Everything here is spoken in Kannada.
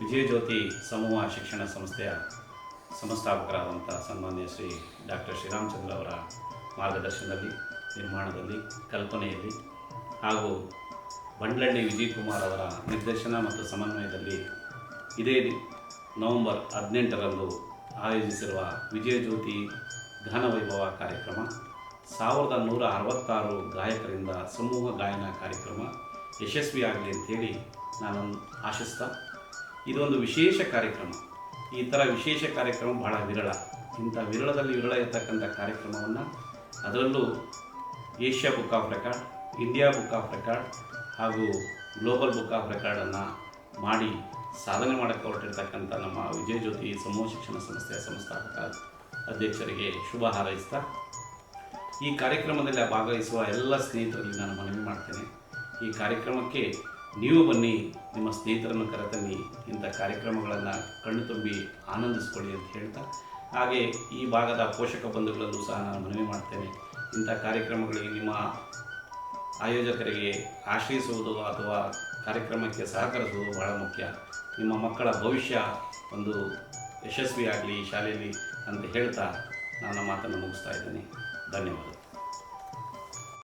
ವಿಜಯಜ್ಯೋತಿ ಸಮೂಹ ಶಿಕ್ಷಣ ಸಂಸ್ಥೆಯ ಸಂಸ್ಥಾಪಕರಾದಂಥ ಸನ್ಮಾನ್ಯ ಶ್ರೀ ಡಾಕ್ಟರ್ ಶ್ರೀರಾಮಚಂದ್ರ ಅವರ ಮಾರ್ಗದರ್ಶನದಲ್ಲಿ, ನಿರ್ಮಾಣದಲ್ಲಿ, ಕಲ್ಪನೆಯಲ್ಲಿ ಹಾಗೂ ಬಂಡ್ಲಳ್ಳಿ ವಿಜಯ್ ಕುಮಾರ್ ಅವರ ನಿರ್ದೇಶನ ಮತ್ತು ಸಮನ್ವಯದಲ್ಲಿ ಇದೇ ನವೆಂಬರ್ ಹದಿನೆಂಟರಂದು ಆಯೋಜಿಸಿರುವ ವಿಜಯಜ್ಯೋತಿ ಗಾನವೈಭವ ಕಾರ್ಯಕ್ರಮ, ಸಾವಿರದ ನೂರ ಅರವತ್ತಾರು ಗಾಯಕರಿಂದ ಸಮೂಹ ಗಾಯನ ಕಾರ್ಯಕ್ರಮ ಯಶಸ್ವಿಯಾಗಲಿ ಅಂತೇಳಿ ನಾನು ಆಶಿಸ್ತಾ. ಇದೊಂದು ವಿಶೇಷ ಕಾರ್ಯಕ್ರಮ. ಈ ಥರ ವಿಶೇಷ ಕಾರ್ಯಕ್ರಮ ಬಹಳ ವಿರಳ. ಇಂಥ ವಿರಳದಲ್ಲಿ ವಿರಳ ಇರತಕ್ಕಂಥ ಕಾರ್ಯಕ್ರಮವನ್ನು ಅದರಲ್ಲೂ Asia book of record, India book of record ಹಾಗೂ ಗ್ಲೋಬಲ್ ಬುಕ್ ಆಫ್ ರೆಕಾರ್ಡನ್ನು ಮಾಡಿ ಸಾಧನೆ ಮಾಡೋಕ್ಕೆ ಹೊರಟಿರ್ತಕ್ಕಂಥ ನಮ್ಮ ವಿಜಯ ಜ್ಯೋತಿ ಸಮೂಹ ಶಿಕ್ಷಣ ಸಂಸ್ಥೆಯ ಸಂಸ್ಥಾಪಕ ಅಧ್ಯಕ್ಷರಿಗೆ ಶುಭ ಹಾರೈಸ್ತಾ, ಈ ಕಾರ್ಯಕ್ರಮದಲ್ಲಿ ಭಾಗವಹಿಸುವ ಎಲ್ಲ ಸ್ನೇಹಿತರಲ್ಲಿ ನಾನು ಮನವಿ ಮಾಡ್ತೇನೆ. ಈ ಕಾರ್ಯಕ್ರಮಕ್ಕೆ ನೀವು ಬನ್ನಿ, ನಿಮ್ಮ ಸ್ನೇಹಿತರನ್ನು ಕರೆತನ್ನಿ, ಇಂಥ ಕಾರ್ಯಕ್ರಮಗಳನ್ನು ಕಣ್ಣು ತುಂಬಿ ಆನಂದಿಸ್ಕೊಳ್ಳಿ ಅಂತ ಹೇಳ್ತಾ, ಹಾಗೆ ಈ ಭಾಗದ ಪೋಷಕ ಬಂಧುಗಳಲ್ಲೂ ಸಹ ನಾನು ಮನವಿ ಮಾಡ್ತೇನೆ. ಇಂಥ ಕಾರ್ಯಕ್ರಮಗಳಿಗೆ ನಿಮ್ಮ ಆಯೋಜಕರಿಗೆ ಆಶ್ರಯಿಸುವುದು ಅಥವಾ ಕಾರ್ಯಕ್ರಮಕ್ಕೆ ಸಹಕರಿಸುವುದು ಬಹಳ ಮುಖ್ಯ. ನಿಮ್ಮ ಮಕ್ಕಳ ಭವಿಷ್ಯ ಒಂದು ಯಶಸ್ವಿಯಾಗಲಿ, ಶಾಲೆಯಲ್ಲಿ ಅಂತ ಹೇಳ್ತಾ ನನ್ನ ಮಾತನ್ನು ಮುಗಿಸ್ತಾ ಇದ್ದೀನಿ. ಧನ್ಯವಾದ